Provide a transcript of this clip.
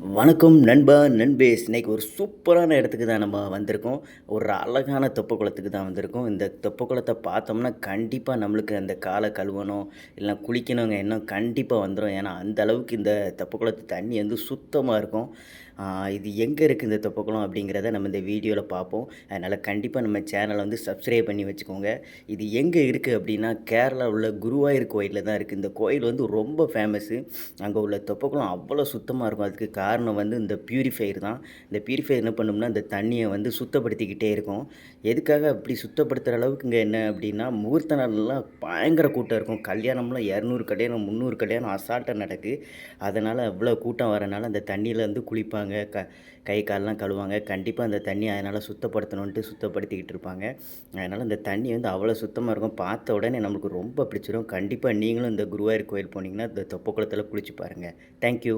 வணக்கம் நண்பா நண்பே. இன்னைக்கு ஒரு சூப்பரான இடத்துக்கு தான் நம்ம வந்திருக்கோம். ஒரு அழகான தொப்ப குளத்துக்கு தான் வந்திருக்கோம். இந்த தொப்ப குளத்தை பார்த்தோம்னா கண்டிப்பாக நம்மளுக்கு அந்த காலை கழுவணும் இல்லை குளிக்கணுங்க இன்னும் கண்டிப்பாக வந்துடும் ஏன்னா அந்த அளவுக்கு இந்த தொப்ப குளத்து தண்ணி வந்து சுத்தமாக இருக்கும். இது எங்கே இருக்குது இந்த தொப்பக்குளம் அப்படிங்கிறத நம்ம இந்த வீடியோவில் பார்ப்போம் அதனால் கண்டிப்பாக நம்ம சேனலை வந்து சப்ஸ்கிரைப் பண்ணி வச்சுக்கோங்க. இது எங்கே இருக்குது அப்படின்னா கேரளா உள்ள குருவாயூர் கோயிலில் தான் இருக்குது இந்த கோயில் வந்து ரொம்ப ஃபேமஸ்ஸு அங்கே உள்ள தொப்பக்குளம் அவ்வளோ சுத்தமாக இருக்கும். அதுக்கு காரணம் வந்து இந்த பியூரிஃபையர் தான். இந்த பியூரிஃபையர் என்ன பண்ணும்னா இந்த தண்ணியை வந்து சுத்தப்படுத்திக்கிட்டே இருக்கும். எதுக்காக அப்படி சுத்தப்படுத்துகிற அளவுக்கு இங்கே என்ன அப்படின்னா முகூர்த்த நாள்லாம் பயங்கர கூட்டம் இருக்கும். கல்யாணம்லாம் இரநூறு கல்யாணம் முந்நூறு கல்யாணம் அசால்ட்டாக நடக்கு. அதனால் அவ்வளோ கூட்டம் வரனால அந்த தண்ணியில் வந்து குளிப்பாங்க. க கை காலெலாம் கழுவாங்க கண்டிப்பாக அந்த தண்ணி அதனால் சுத்தப்படுத்தணுன்ட்டு சுத்தப்படுத்திக்கிட்டு இருப்பாங்க. அதனால் இந்த தண்ணி வந்து அவ்வளோ சுத்தமாக இருக்கும். பார்த்த உடனே நம்மளுக்கு ரொம்ப பிடிச்சிரும். கண்டிப்பாக நீங்களும் இந்த குருவாயூர் கோயில் போனீங்கன்னா இந்த தொப்பக்குளத்தில் குளிச்சு பாருங்கள் தேங்க்யூ